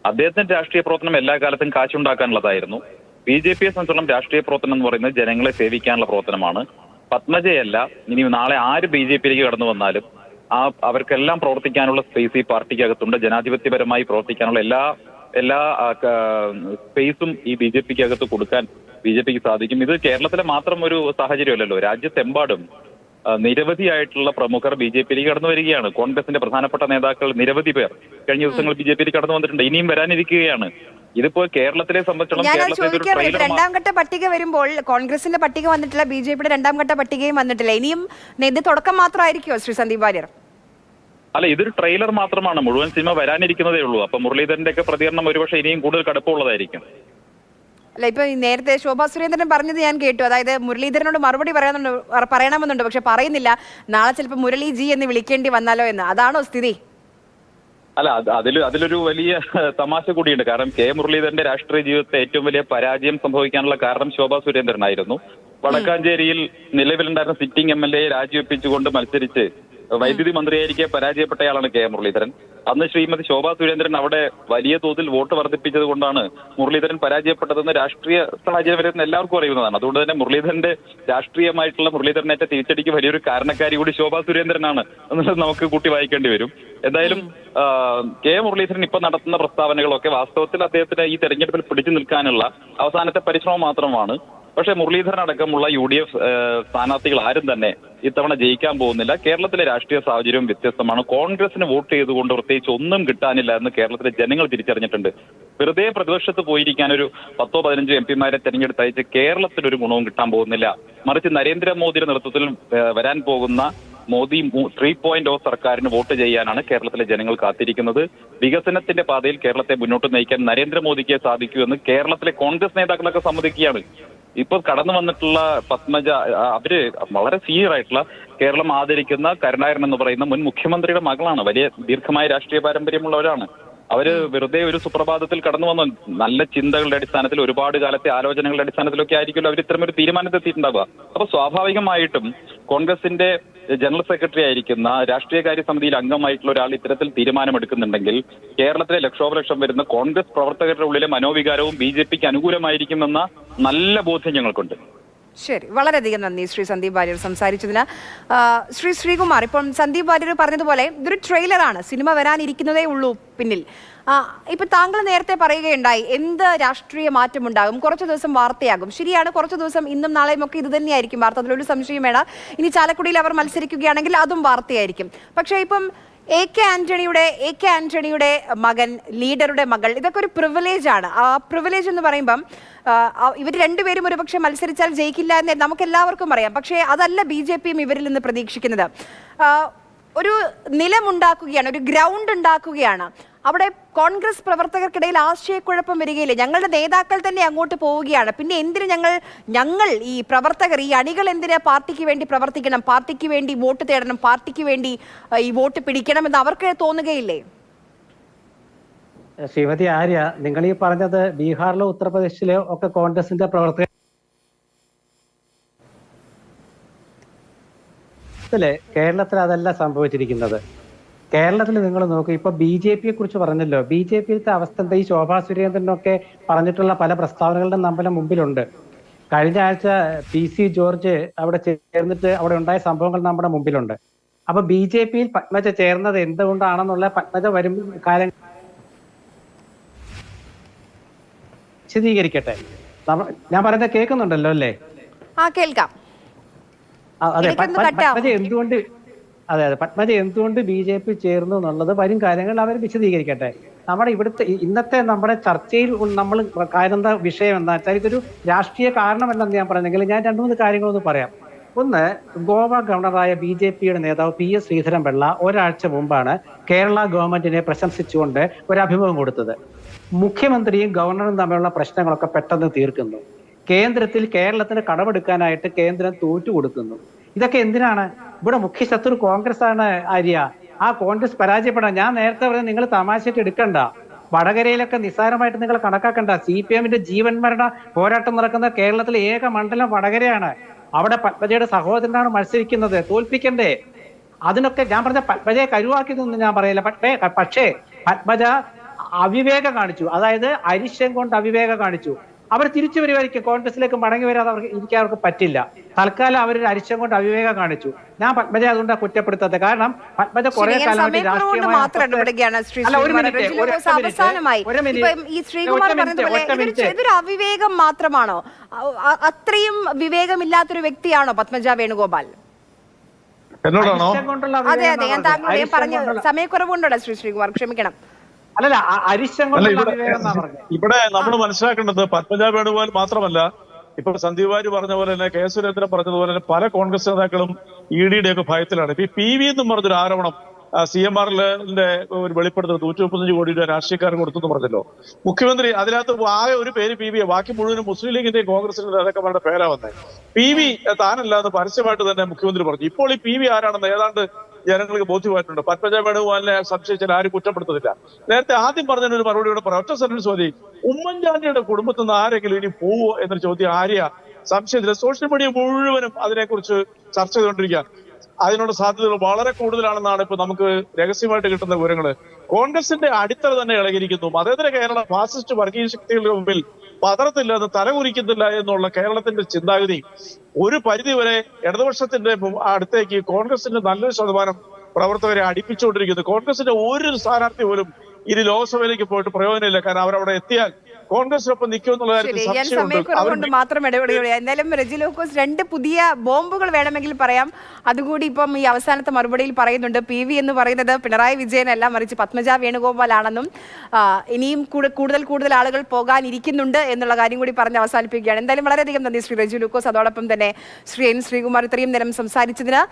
അദ്ദേഹത്തിന്റെ രാഷ്ട്രീയ പ്രവർത്തനം എല്ലാ കാലത്തും കാശുണ്ടാക്കാനുള്ളതായിരുന്നു. ബി ജെ പിയെ സംബന്ധിച്ചിടത്തോളം രാഷ്ട്രീയ പ്രവർത്തനം എന്ന് പറയുന്നത് ജനങ്ങളെ സേവിക്കാനുള്ള പ്രവർത്തനമാണ്. പത്മജയല്ല ഇനി നാളെ ആര് ബി ജെ പിയിലേക്ക് കടന്നു വന്നാലും ആ അവർക്കെല്ലാം പ്രവർത്തിക്കാനുള്ള സ്പേസ് ഈ പാർട്ടിക്കകത്തുണ്ട്. ജനാധിപത്യപരമായി പ്രവർത്തിക്കാനുള്ള എല്ലാ എല്ലാ സ്പേസും ഈ ബി ജെ പിക്ക് അകത്ത് കൊടുക്കാൻ ബി ജെ പിക്ക് സാധിക്കും. ഇത് കേരളത്തിലെ മാത്രം ഒരു സാഹചര്യമല്ലല്ലോ. രാജ്യത്തെമ്പാടും നിരവധിയായിട്ടുള്ള പ്രമുഖർ ബി ജെ പിയിലേക്ക് കടന്നു വരികയാണ്. കോൺഗ്രസിന്റെ പ്രധാനപ്പെട്ട നേതാക്കൾ നിരവധി പേർ കഴിഞ്ഞ ദിവസങ്ങൾ ബി ജെ പിയിൽ കടന്നു വന്നിട്ടുണ്ട്. ഇനിയും വരാനിരിക്കുകയാണ്. ഇതിപ്പോ കേരളത്തിലെ സംബന്ധിച്ചിടത്തോളം രണ്ടാം ഘട്ട പട്ടിക വരുമ്പോൾ കോൺഗ്രസിന്റെ പട്ടിക വന്നിട്ടില്ല ബി ജെ പിയുടെ രണ്ടാം ഘട്ട പട്ടികയും വന്നിട്ടില്ല. ഇനിയും ഇത് തുടക്കം മാത്രമായിരിക്കുമോ ശ്രീ സന്ദീപ് വാര്യർ? അല്ല ഇതൊരു ട്രെയിലർ മാത്രമാണ്. മുഴുവൻ സിനിമ വരാനിരിക്കുന്നതേ ഉള്ളൂ. അപ്പൊ മുരളീധരന്റെ ഒക്കെ പ്രതികരണം ഒരുപക്ഷെ ഇനിയും കൂടുതൽ കടുപ്പമുള്ളതായിരിക്കും. അല്ല ഇപ്പൊ നേരത്തെ ശോഭാ സുരേന്ദ്രൻ പറഞ്ഞത് ഞാൻ കേട്ടു. അതായത് മുരളീധരനോട് മറുപടി പറയാനുണ്ട് പറയണമെന്നുണ്ട് പക്ഷെ പറയുന്നില്ല. നാളെ ചിലപ്പോൾ മുരളി ജി എന്ന് വിളിക്കേണ്ടി വന്നാലോ എന്ന്. അതാണോ സ്ഥിതി? അല്ല അത് അതിൽ അതിലൊരു വലിയ തമാശ കൂടിയുണ്ട്. കാരണം കെ മുരളീധരന്റെ രാഷ്ട്രീയ ജീവിതത്തെ ഏറ്റവും വലിയ പരാജയം സംഭവിക്കാനുള്ള കാരണം ശോഭാ സുരേന്ദ്രനായിരുന്നു. വടക്കാഞ്ചേരിയിൽ നിലവിലുണ്ടായിരുന്ന സിറ്റിംഗ് എം എൽ എ രാജിവെപ്പിച്ചുകൊണ്ട് മത്സരിച്ച് വൈദ്യുതി മന്ത്രിയായിരിക്കെ പരാജയപ്പെട്ടയാളാണ് കെ മുരളീധരൻ. അന്ന് ശ്രീമതി ശോഭാ സുരേന്ദ്രൻ അവിടെ വലിയ തോതിൽ വോട്ട് വർദ്ധിപ്പിച്ചത് കൊണ്ടാണ് മുരളീധരൻ പരാജയപ്പെട്ടതെന്ന് രാഷ്ട്രീയ സാഹചര്യം വരെ എല്ലാവർക്കും അറിയുന്നതാണ്. അതുകൊണ്ട് തന്നെ മുരളീധരന്റെ രാഷ്ട്രീയമായിട്ടുള്ള മുരളീധരനേറ്റ തിരിച്ചടിക്ക് വലിയൊരു കാരണക്കാരി കൂടി ശോഭാ സുരേന്ദ്രനാണ് എന്നുള്ളത് നമുക്ക് കൂട്ടി വായിക്കേണ്ടി വരും. എന്തായാലും കെ മുരളീധരൻ ഇപ്പൊ നടത്തുന്ന പ്രസ്താവനകളൊക്കെ വാസ്തവത്തിൽ അദ്ദേഹത്തിന് ഈ തെരഞ്ഞെടുപ്പിൽ പിടിച്ചു നിൽക്കാനുള്ള അവസാനത്തെ പരിശ്രമം മാത്രമാണ്. പക്ഷേ മുരളീധരൻ അടക്കമുള്ള യു ഡി എഫ് സ്ഥാനാർത്ഥികൾ ആരും തന്നെ ഇത്തവണ ജയിക്കാൻ പോകുന്നില്ല. കേരളത്തിലെ രാഷ്ട്രീയ സാഹചര്യം വ്യത്യസ്തമാണ്. കോൺഗ്രസിന് വോട്ട് ചെയ്തുകൊണ്ട് പ്രത്യേകിച്ച് ഒന്നും കിട്ടാനില്ല എന്ന് കേരളത്തിലെ ജനങ്ങൾ തിരിച്ചറിഞ്ഞിട്ടുണ്ട്. വെറുതെ പ്രതിപക്ഷത്ത് പോയിരിക്കാൻ ഒരു പത്തോ പതിനഞ്ചോ എം പിമാരെ തെരഞ്ഞെടുത്തയച്ച് ഒരു ഗുണവും കിട്ടാൻ പോകുന്നില്ല. മറിച്ച് നരേന്ദ്രമോദിയുടെ നേതൃത്വത്തിൽ വരാൻ പോകുന്ന മോദി ത്രീ പോയിന്റ് ഓ സർക്കാരിന് വോട്ട് ചെയ്യാനാണ് കേരളത്തിലെ ജനങ്ങൾ കാത്തിരിക്കുന്നത്. വികസനത്തിന്റെ പാതയിൽ കേരളത്തെ മുന്നോട്ട് നയിക്കാൻ നരേന്ദ്രമോദിക്ക് സാധിക്കൂ എന്ന് കേരളത്തിലെ കോൺഗ്രസ് നേതാക്കളൊക്കെ സമ്മതിക്കുകയാണ്. ഇപ്പൊ കടന്നു വന്നിട്ടുള്ള പത്മജ അവർ വളരെ സീനിയർ ആയിട്ടുള്ള കേരളം ആദരിക്കുന്ന കരുണാകരൻ എന്ന് പറയുന്ന മുൻ മുഖ്യമന്ത്രിയുടെ മകളാണ്. വലിയ ദീർഘമായ രാഷ്ട്രീയ പാരമ്പര്യമുള്ളവരാണ്. അവർ വെറുതെ ഒരു സുപ്രഭാതത്തിൽ കടന്നു വന്ന. നല്ല ചിന്തകളുടെ അടിസ്ഥാനത്തിൽ ഒരുപാട് കാലത്തെ ആലോചനകളുടെ അടിസ്ഥാനത്തിലൊക്കെ ആയിരിക്കുമല്ലോ അവർ ഇത്തരം ഒരു തീരുമാനത്തെത്തിയിട്ടുണ്ടാവുക. അപ്പൊ സ്വാഭാവികമായിട്ടും കോൺഗ്രസിന്റെ ജനറൽ സെക്രട്ടറി ആയിരിക്കുന്ന രാഷ്ട്രീയകാര്യ സമിതിയിൽ അംഗമായിട്ടുള്ള ഒരാൾ ഇത്തരത്തിൽ തീരുമാനമെടുക്കുന്നുണ്ടെങ്കിൽ കേരളത്തിലെ ലക്ഷോപലക്ഷം വരുന്ന കോൺഗ്രസ് പ്രവർത്തകരുടെ ഉള്ളിലെ മനോവികാരവും ബി ജെ പിക്ക് അനുകൂലമായിരിക്കുമെന്ന നല്ല ബോധ്യം ഞങ്ങൾക്കുണ്ട്. ശരി. വളരെയധികം നന്ദി ശ്രീ സന്ദീപ് വാര്യർ സംസാരിച്ചതിന്. ശ്രീ ശ്രീകുമാർ ഇപ്പം സന്ദീപ് വാര്യർ പറഞ്ഞതുപോലെ ഇതൊരു ട്രെയിലറാണ് സിനിമ വരാനിരിക്കുന്നതേ ഉള്ളൂ പിന്നിൽ. ഇപ്പൊ താങ്കൾ നേരത്തെ പറയുകയുണ്ടായി എന്ത് രാഷ്ട്രീയ മാറ്റമുണ്ടാകും? കുറച്ച് ദിവസം വാർത്തയാകും. ശരിയാണ് കുറച്ച് ദിവസം ഇന്നും നാളെയും ഒക്കെ ഇത് തന്നെയായിരിക്കും. വാർത്ത അതിലൊരു സംശയം വേണം ഇനി ചാലക്കുടിയിൽ അവർ മത്സരിക്കുകയാണെങ്കിൽ അതും വാർത്തയായിരിക്കും. പക്ഷേ ഇപ്പം എ കെ ആന്റണിയുടെ എ കെ ആന്റണിയുടെ മകൻ ലീഡറുടെ മകൾ ഇതൊക്കെ ഒരു പ്രിവിലേജ് ആണ്. ആ പ്രിവിലേജ് എന്ന് പറയുമ്പം ഇവർ രണ്ടുപേരും ഒരുപക്ഷെ മത്സരിച്ചാൽ ജയിക്കില്ല എന്ന് നമുക്ക് എല്ലാവർക്കും അറിയാം. പക്ഷേ അതല്ല ബി ജെ പിയും ഇവരിൽ നിന്ന് പ്രതീക്ഷിക്കുന്നത്. ഒരു നിലമുണ്ടാക്കുകയാണ് ഒരു ഗ്രൗണ്ട് ഉണ്ടാക്കുകയാണ്. അവിടെ കോൺഗ്രസ് പ്രവർത്തകർക്കിടയിൽ ആശയക്കുഴപ്പം വരികയില്ല. ഞങ്ങളുടെ നേതാക്കൾ തന്നെ അങ്ങോട്ട് പോവുകയാണ്. പിന്നെ എന്തിനു ഞങ്ങൾ ഞങ്ങൾ ഈ പ്രവർത്തകർ ഈ അണികൾ എന്തിനാ പാർട്ടിക്ക് വേണ്ടി പ്രവർത്തിക്കണം? പാർട്ടിക്ക് വേണ്ടി വോട്ട് തേടണം? പാർട്ടിക്ക് വേണ്ടി ഈ വോട്ട് പിടിക്കണം എന്ന് അവർക്ക് തോന്നുകയില്ലേ? ശ്രീമതി ആര്യ നിങ്ങൾ ഈ പറഞ്ഞത് ബീഹാറിലോ ഉത്തർപ്രദേശിലോ ഒക്കെ കോൺഗ്രസിന്റെ പ്രവർത്തകർ കേരളത്തിൽ അതല്ല സംഭവിച്ചിരിക്കുന്നത്. കേരളത്തിൽ നിങ്ങൾ നോക്കൂ ഇപ്പൊ ബി ജെ പിയെ കുറിച്ച് പറഞ്ഞല്ലോ. ബി ജെ പിയിലത്തെ അവസ്ഥ എന്താ? ഈ ശോഭാ സുരേന്ദ്രനൊക്കെ പറഞ്ഞിട്ടുള്ള പല പ്രസ്താവനകളുടെ നമ്മുടെ മുമ്പിലുണ്ട്. കഴിഞ്ഞ ആഴ്ച പി സി ജോർജ് അവിടെ ചേർന്നിട്ട് അവിടെ ഉണ്ടായ സംഭവങ്ങൾ നമ്മുടെ മുമ്പിലുണ്ട്. അപ്പൊ ബി ജെ പിയിൽ പത്മജ ചേർന്നത് എന്തുകൊണ്ടാണെന്നുള്ള പത്മജ വരും കാലം വിശദീകരിക്കട്ടെ. ഞാൻ പറയുന്നത് കേൾക്കുന്നുണ്ടല്ലോ അല്ലേ? ആ കേൾക്കാം. അതെ. പത്മജ എന്തുകൊണ്ട് അതെ അതെ. പത്മജ എന്തുകൊണ്ട് ബി ജെ പി ചേർന്നു എന്നുള്ളത് വരും കാര്യങ്ങൾ അവർ വിശദീകരിക്കട്ടെ. നമ്മുടെ ഇവിടുത്തെ ഇന്നത്തെ നമ്മുടെ ചർച്ചയിൽ നമ്മൾ കാര്യന്ത വിഷയം എന്താ വെച്ചാൽ ഇതൊരു രാഷ്ട്രീയ കാരണമെന്തെന്ന് ഞാൻ പറഞ്ഞെങ്കിൽ ഞാൻ രണ്ടു മൂന്ന് കാര്യങ്ങളൊന്ന് പറയാം. ഒന്ന് ഗോവ ഗവർണറായ ബി ജെ പിയുടെ നേതാവ് പി എസ് ശ്രീധരൻ ശ്രീധരൻപിള്ള ഒരാഴ്ച മുമ്പാണ് കേരള ഗവൺമെന്റിനെ പ്രശംസിച്ചുകൊണ്ട് ഒരു അഭിമുഖം കൊടുത്തത്. മുഖ്യമന്ത്രിയും ഗവർണറും തമ്മിലുള്ള പ്രശ്നങ്ങളൊക്കെ പെട്ടെന്ന് തീർക്കുന്നു. കേന്ദ്രത്തിൽ കേരളത്തിന് കടമെടുക്കാനായിട്ട് കേന്ദ്രം തോറ്റു കൊടുക്കുന്നു. ഇതൊക്കെ എന്തിനാണ്? ഇവിടെ മുഖ്യ ശത്രു കോൺഗ്രസ് ആണ് ആര്യ. ആ കോൺഗ്രസ് പരാജയപ്പെടാൻ ഞാൻ നേരത്തെ പറഞ്ഞ നിങ്ങൾ തമാശയിട്ട് എടുക്കണ്ട. വടകരയിലൊക്കെ നിസ്സാരമായിട്ട് നിങ്ങൾ കണക്കാക്കണ്ട. സി പി എമ്മിന്റെ ജീവൻ മരണ പോരാട്ടം നടക്കുന്ന കേരളത്തിലെ ഏക മണ്ഡലം വടകരയാണ്. അവിടെ പത്മജയുടെ സഹോദരനാണ് മത്സരിക്കുന്നത്. തോൽപ്പിക്കണ്ടേ? അതിനൊക്കെ ഞാൻ പറഞ്ഞ പത്മജയെ കരുവാക്കിയതൊന്നും ഞാൻ പറയില്ല. പക്ഷേ പത്മജ അവിവേകം കാണിച്ചു. അതായത് അരിശം കൊണ്ട് അവിവേകം കാണിച്ചു. അവർ തിരിച്ചു വരുമായിരിക്കും കോൺഗ്രസിലേക്ക് മടങ്ങി വരാതെ അവർക്ക് ഇരിക്കാൻ അവർക്ക് പറ്റില്ല. തൽക്കാലം അവർ അരിശം കൊണ്ട് അവിവേകം കാണിച്ചു. ഞാൻ പത്മജ അതുകൊണ്ടാണ് കുറ്റപ്പെടുത്താത്തത്. കാരണം പത്മജ കുറെ കാലമായിട്ട് അവിവേകം മാത്രമാണോ? അത്രയും വിവേകമില്ലാത്തൊരു വ്യക്തിയാണോ പത്മജ വേണുഗോപാൽ? എന്നോടാണോ? അതെ അതെ. ഞാൻ താങ്കളുടെ പറഞ്ഞ കൊണ്ടുള്ള- ശ്രീ ശ്രീകുമാർ. ക്ഷമിക്കണം. അല്ലല്ല അരിശം ഇവിടെ നമ്മൾ മനസ്സിലാക്കേണ്ടത് പത്മജ വേണുഗോപാൽ മാത്രമല്ല ഇപ്പൊ സന്ദീപ് വാര്യർ പറഞ്ഞ പോലെ തന്നെ കെ സുരേന്ദ്രൻ പറഞ്ഞതുപോലെ തന്നെ പല കോൺഗ്രസ് നേതാക്കളും ഇ ഡിയുടെ ഒക്കെ ഭയത്തിലാണ്. ഇപ്പൊ പി വി എന്നും പറഞ്ഞൊരു ആരോപണം സി എം ആറിലെ ഒരു വെളിപ്പെടുത്തൽ നൂറ്റി മുപ്പത്തഞ്ച് കോടി രൂപ രാഷ്ട്രീയക്കാരൻ കൊടുത്തെന്ന് പറഞ്ഞല്ലോ. മുഖ്യമന്ത്രി അതിനകത്ത് ആകെ ഒരു പേര് പി വി ബാക്കി മുഴുവനും മുസ്ലിം ലീഗിന്റെയും കോൺഗ്രസിന്റെ നേതാക്കന്മാരുടെ പേരാ വന്നത് പി വി താനല്ലാതെ പരസ്യമായിട്ട് തന്നെ മുഖ്യമന്ത്രി പറഞ്ഞു. ഇപ്പോൾ ഈ പി വി ആരാണെന്ന് ഏതാണ്ട് ജനങ്ങൾക്ക് ബോധ്യമായിട്ടുണ്ട്. പത്മജ വേണുഗോപാലിനെ സംശയിച്ചാൽ ആരും കുറ്റപ്പെടുത്തുന്നില്ല. നേരത്തെ ആദ്യം പറഞ്ഞ ഒരു മറുപടി കൂടെ പറയാം. ഒറ്റ സെന്റൻസ് മതി ഉമ്മൻചാണ്ടിയുടെ കുടുംബത്തിൽ നിന്ന് ആരെങ്കിലും ഇനി പോവോ എന്നൊരു ചോദ്യം ആര്യ സംശയത്തില്ല സോഷ്യൽ മീഡിയ മുഴുവനും അതിനെക്കുറിച്ച് ചർച്ച ചെയ്തുകൊണ്ടിരിക്കുക അതിനുള്ള സാധ്യതകൾ വളരെ കൂടുതലാണെന്നാണ് ഇപ്പൊ നമുക്ക് രഹസ്യമായിട്ട് കിട്ടുന്ന വിവരങ്ങൾ. കോൺഗ്രസിന്റെ അടിത്തറ തന്നെ ഇളകിയിരിക്കുന്നു. മതേതര കേരള ഫാസിസ്റ്റ് വർഗീയ ശക്തികളുടെ മുമ്പിൽ പതറത്തില്ല എന്ന് തലകുരിക്കുന്നില്ല എന്നുള്ള കേരളത്തിന്റെ ചിന്താഗതി ഒരു പരിധിവരെ ഇടതുപക്ഷത്തിന്റെ അടുത്തേക്ക് കോൺഗ്രസിന്റെ നല്ലൊരു ശതമാനം പ്രവർത്തകരെ അടുപ്പിച്ചുകൊണ്ടിരിക്കുന്നു. കോൺഗ്രസിന്റെ ഒരു സ്ഥാനാർത്ഥി പോലും ഇനി ലോക്സഭയിലേക്ക് പോയിട്ട് പ്രയോജനമില്ല. കാരണം അവരവിടെ എത്തിയാൽ കോൺഗ്രസിനൊപ്പം നിൽക്കുമെന്നുള്ള കാര്യത്തിൽ മാത്രം ഇടപെടുകയാണ് എന്തായാലും റെജി ലോക്കോസ് രണ്ട് പുതിയ ബോംബുകൾ വേണമെങ്കിൽ പറയാം. അതുകൂടി ഇപ്പം ഈ അവസാനത്തെ മറുപടിയിൽ പറയുന്നുണ്ട് പി വി എന്ന് പറയുന്നത് പിണറായി വിജയനല്ല മറിച്ച് പത്മജ വേണുഗോപാലാണെന്നും ഇനിയും കൂടുതൽ കൂടുതൽ ആളുകൾ പോകാനിരിക്കുന്നുണ്ട് എന്നുള്ള കാര്യം കൂടി പറഞ്ഞ് അവസാനിപ്പിക്കുകയാണ്. എന്തായാലും വളരെയധികം നന്ദി ശ്രീ റെജി ലൂക്കോസ് അതോടൊപ്പം തന്നെ ശ്രീ എൻ ശ്രീകുമാർ ഇത്രയും നേരം സംസാരിച്ചതിന്